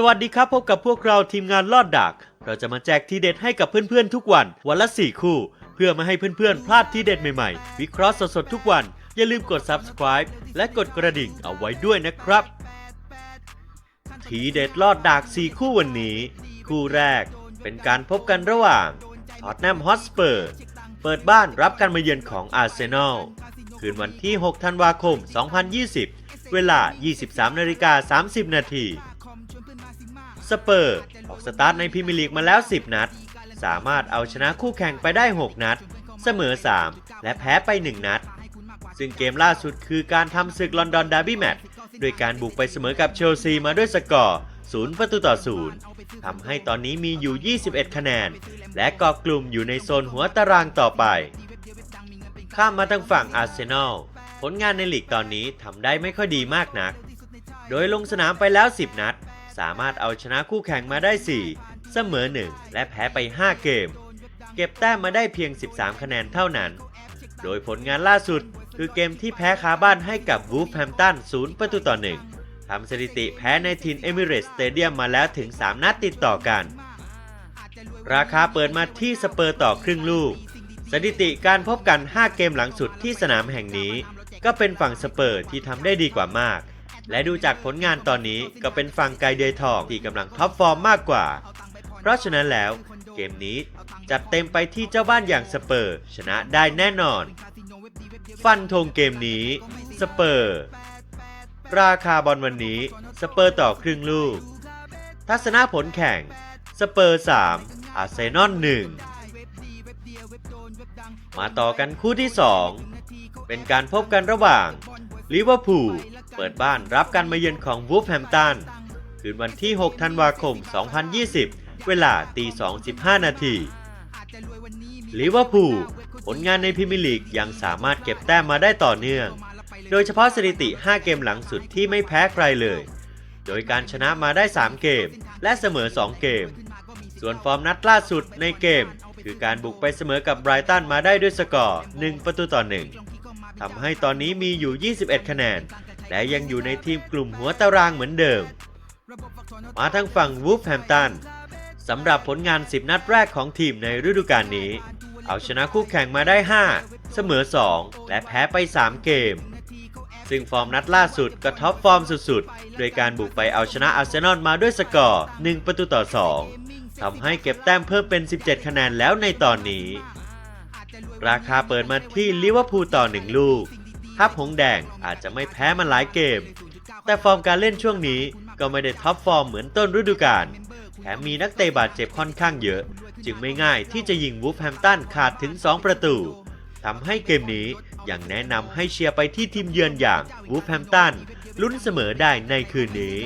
สวัสดีครับ พบกับพวกเราทีมงานลอดดัก เราจะมาแจกทีเด็ดให้กับเพื่อนๆทุกวัน วันละ 4 คู่ เพื่อไม่ให้เพื่อนๆ พลาดทีเด็ดใหม่ๆ วิเคราะห์สดๆ ทุกวัน อย่าลืมกด subscribe และกดกระดิ่งเอาไว้ด้วยนะครับ ทีเด็ดลอดดัก 4 คู่วันนี้ คู่แรกเป็นการพบกันระหว่างท็อตแนมฮอตสเปอร์เปิดบ้านรับการมาเยือนของอาร์เซนอลคืนวันที่ 6 ธันวาคม 2020 เวลา 23นาฬิกา30 นาที สเปอร์ออกสตาร์ทในพรีเมียร์ลีกมาแล้ว 10 นัด สามารถเอาชนะคู่แข่งไปได้ 6 นัด เสมอ 3 และแพ้ไป 1 นัด ซึ่งเกมล่าสุดคือการทำศึกลอนดอนดาร์บี้แมตช์โดยการบุกไปเสมอกับเชลซีมาด้วยสกอร์ 0 ประตูต่อ 0ทำให้ตอนนี้มีอยู่ 21 คะแนน และเกาะกลุ่มอยู่ในโซนหัวตารางต่อไป ข้ามมาทางฝั่งอาร์เซนอลผลงานในลีกตอนนี้ทำได้ไม่ค่อยดีมากนัก โดยลงสนามไปแล้ว 10 นัด สามารถเอาชนะคู่แข่งมาได้ 4 เสมอ 1 และแพ้ไป 5 เกม เก็บแต้มมาได้เพียง 13 คะแนนเท่านั้น โดยผลงานล่าสุดคือเกมที่แพ้คาบ้านให้กับวูฟแฮมตัน0 ประตูต่อ 1ทำสถิติแพ้ในทินเอมิเรตสเตเดียมมาแล้วถึง 3 นัดติดต่อกัน ราคาเปิดมาที่สเปอร์ต่อครึ่งลูก สถิติการพบกัน 5 เกมหลังสุดที่สนามแห่งนี้ ก็เป็นฝั่งสเปอร์ที่ทำได้ดีกว่ามาก และดูจากผลงานตอนนี้ก็เป็นฝั่งไกเดยทองที่กำลังท็อปฟอร์มมากกว่า เพราะฉะนั้นแล้วเกมนี้จัดเต็มไปที่เจ้าบ้านอย่างสเปอร์ ชนะได้แน่นอน ฟันธงเกมนี้สเปอร์ ราคาบอลวันนี้สเปอร์ต่อครึ่งลูก ทัศนะผลแข่งสเปอร์ 3 อาร์เซนอล 1 มาต่อกันคู่ที่ 2 เป็นการพบกันระหว่างลิเวอร์พูล เปิดบ้านรับการมาเยือนของวูฟแฮมตันคืนวันที่ 6 ธันวาคม 2020 เวลาตี2.15 นาทีลิเวอร์พูลผลงานในพรีเมียร์ลีกยังสามารถเก็บแต้มมาได้ต่อเนื่อง โดยเฉพาะสถิติ 5 เกมหลังสุดที่ไม่แพ้ใครเลย โดยการชนะมาได้ 3 เกม และเสมอ 2 เกม ส่วนฟอร์มนัดล่าสุดในเกม คือการบุกไปเสมอกับไบรตันมาได้ด้วยสกอร์ 1 ประตูต่อ 1ทำให้ตอนนี้มีอยู่ 21 คะแนน และยังอยู่ในทีมกลุ่มหัวตารางเหมือนเดิม มาทางฝั่งวูฟแฮมตันสำหรับผลงาน 10 นัดแรกของทีมในฤดูกาลนี้ เอาชนะคู่แข่งมาได้ 5 เสมอ 2 และแพ้ไป 3 เกม ซึ่งฟอร์มนัดล่าสุดก็ท็อปฟอร์มสุดๆ โดยการบุกไปเอาชนะอาร์เซนอลมาด้วยสกอร์ 1 ประตูต่อ 2ทำให้เก็บแต้มเพิ่มเป็น 17 คะแนนแล้วในตอนนี้ ราคาเปิดมาที่ลิเวอร์พูลต่อ 1 ลูก ทัพหงแดงอาจจะไม่แพ้มาหลายเกม แต่ฟอร์มการเล่นช่วงนี้ก็ไม่ได้ท็อปฟอร์มเหมือนต้นฤดูกาลแถมมีนักเตะบาดเจ็บค่อนข้างเยอะ จึงไม่ง่ายที่จะยิงวูฟแฮมตันขาดถึง 2 ประตูทำให้เกมนี้ยังแนะนำให้เชียร์ไปที่ทีมเยือนอย่างวูฟแฮมตันลุ้นเสมอได้ในคืนนี้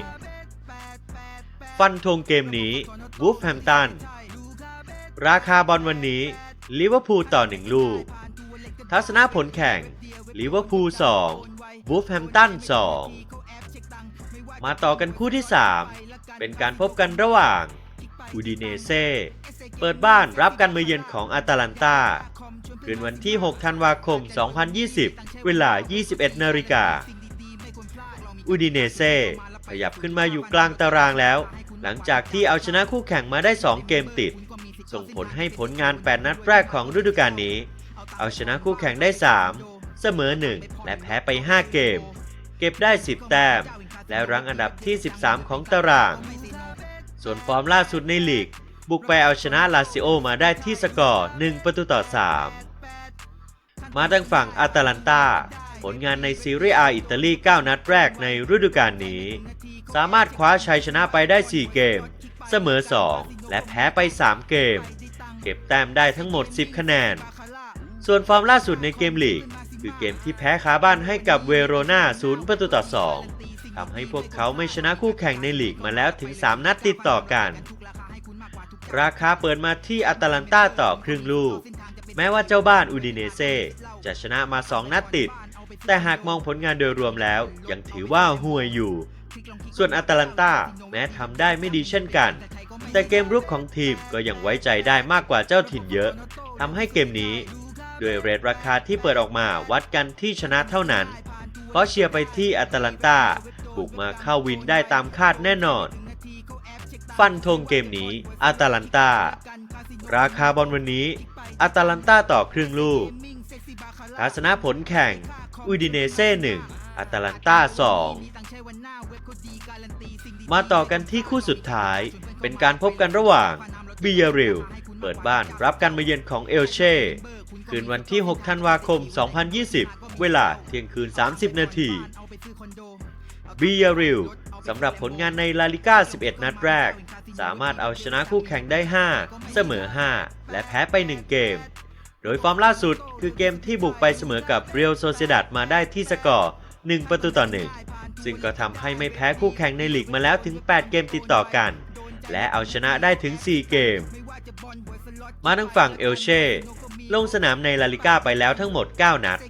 ฟันธงเกมนี้วูฟแฮมตันราคาบอลวันนี้ลิเวอร์พูลต่อ1ลูก ทัศนะผลแข่ง ลิเวอร์พูล2วูฟแฮมตัน 2 มาต่อกันคู่ที่ 3 เป็นการพบกันระหว่างอูดิเนเซ่เปิดบ้านรับการมาเยือนของอาตาลันตาคืนวันที่ 6 ธันวาคม 2020 เวลา 21 นาฬิกาอูดิเนเซ่ขยับขึ้นมาอยู่กลางตารางแล้ว หลังจากที่เอาชนะคู่แข่งมาได้ 2 เกมติด ส่งผลให้ผลงาน 8 นัดแรกของฤดูกาลนี้ เอาชนะคู่แข่งได้ 3 เสมอ 1 และแพ้ไป 5 เกม เก็บได้ 10 แต้ม และรั้งอันดับที่ 13 ของตาราง ส่วนฟอร์มล่าสุดในลีก บุกไปเอาชนะลาซิโอมาได้ที่สกอร์ 1 ประตูต่อ 3 มาทางฝั่งอาตาลันตาผลงานในซีเรียอาอิตาลี 9 นัดแรกในฤดูกาลนี้ สามารถคว้าชัยชนะไปได้ 4 เกม เสมอ 2 และแพ้ไป 3 เกม เก็บแต้มได้ทั้งหมด 10 คะแนน ส่วนฟอร์มล่าสุดในเกมลีก คือเกมที่แพ้คาบ้านให้กับเวโรนา0ประตูต่อ2ทำให้พวกเขาไม่ชนะคู่แข่งในลีกมาแล้วถึง 3 นัดติดต่อกัน ราคาเปิดมาที่อาตาลันตาต่อครึ่งลูก แม้ว่าเจ้าบ้านอูดิเนเซ่จะชนะมา 2 นัดติด แต่หากมองผลงานโดยรวมแล้ว ยังถือว่าห่วยอยู่ ส่วนอาตาลันตาแม้ทำได้ไม่ดีเช่นกัน แต่เกมรุกของทีมก็ยังไว้ใจได้มากกว่าเจ้าถิ่นเยอะทำให้เกมนี้ ด้วยเรทราคาที่เปิดออกมาวัดกันที่ชนะเท่านั้น เพราะเชียร์ไปที่แอตาลันตาบุกมาเข้าวินได้ตามคาดแน่นอน ฟันธงเกมนี้อาตาลันตา ราคาบอลวันนี้อาตาลันตาต่อครึ่งลูกทัศนะผลแข่ง อุดิเนเซ่1อาตาลันตา2มาต่อกันที่คู่สุดท้าย เป็นการพบกันระหว่างบิยาริล เปิดบ้านรับการมาเยือนของเอลเช่คืนวันที่ 6 ธันวาคม 2020 เวลาเที่ยงคืน 30 นาทีบิยาริลสำหรับผลงานในลาลิก้า 11 นัดแรก สามารถเอาชนะคู่แข่งได้ 5 เสมอ 5 และแพ้ไป 1 เกม โดยฟอร์มล่าสุดคือเกมที่บุกไปเสมอกับเรียลโซเซดัดมาได้ที่สกอร์ 1 ประตูต่อ 1 ซึ่งก็ทำให้ไม่แพ้คู่แข่งในลีกมาแล้วถึง 8 เกมติดต่อกัน และเอาชนะได้ถึง 4 เกม มาทางฝั่งเอลเช่ลงสนามในลาลิก้าไปแล้วทั้งหมด 9 นัด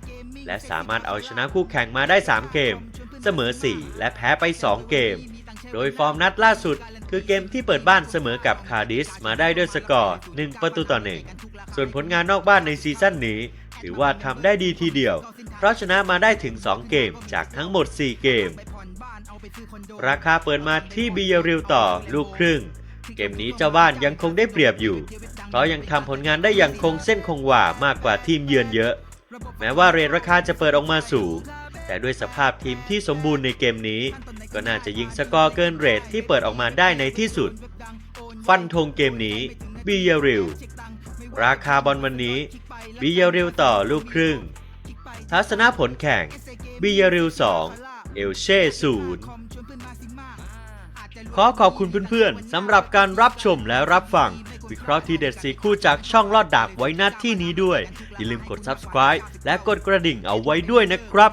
และสามารถเอาชนะคู่แข่งมาได้ 3 เกม เสมอ 4 และแพ้ไป 2 เกม โดยฟอร์มนัดล่าสุด คือเกมที่เปิดบ้านเสมอกับคาร์ดิสมาได้ด้วยสกอร์ 1 ประตูต่อ 1 ส่วนผลงานนอกบ้านในซีซั่นนี้ ถือว่าทำได้ดีทีเดียว เพราะชนะมาได้ถึง 2 เกมจากทั้งหมด 4 เกม ราคาเปิดมาที่บีเยริลต่อลูกครึ่ง เกมนี้เจ้าบ้านยังคงได้เปรียบอยู่ เพราะยังทำผลงานได้อย่างคงเส้นคงวามากกว่าทีมเยือนเยอะ แม้ว่าเรทราคาจะเปิดออกมาสูง แต่ด้วยสภาพทีมที่สมบูรณ์ในเกมนี้ ก็น่าจะยิงสกอร์เกินเรทที่เปิดออกมาได้ในที่สุด ฟันธงเกมนี้บีเยริลราคาบอลวันนี้บีเยริลต่อลูกครึ่ง ทัศนะผลแข่งบีเยริล2เอลเช่ศูนย์ ขอขอบคุณเพื่อนๆสำหรับการรับชมและรับฟัง วิเคราะห์ทีเด็ดสีคู่จากช่องลอดดากไว้หน้าที่นี้ด้วย อย่าลืมกด subscribe และกดกระดิ่งเอาไว้ด้วยนะครับ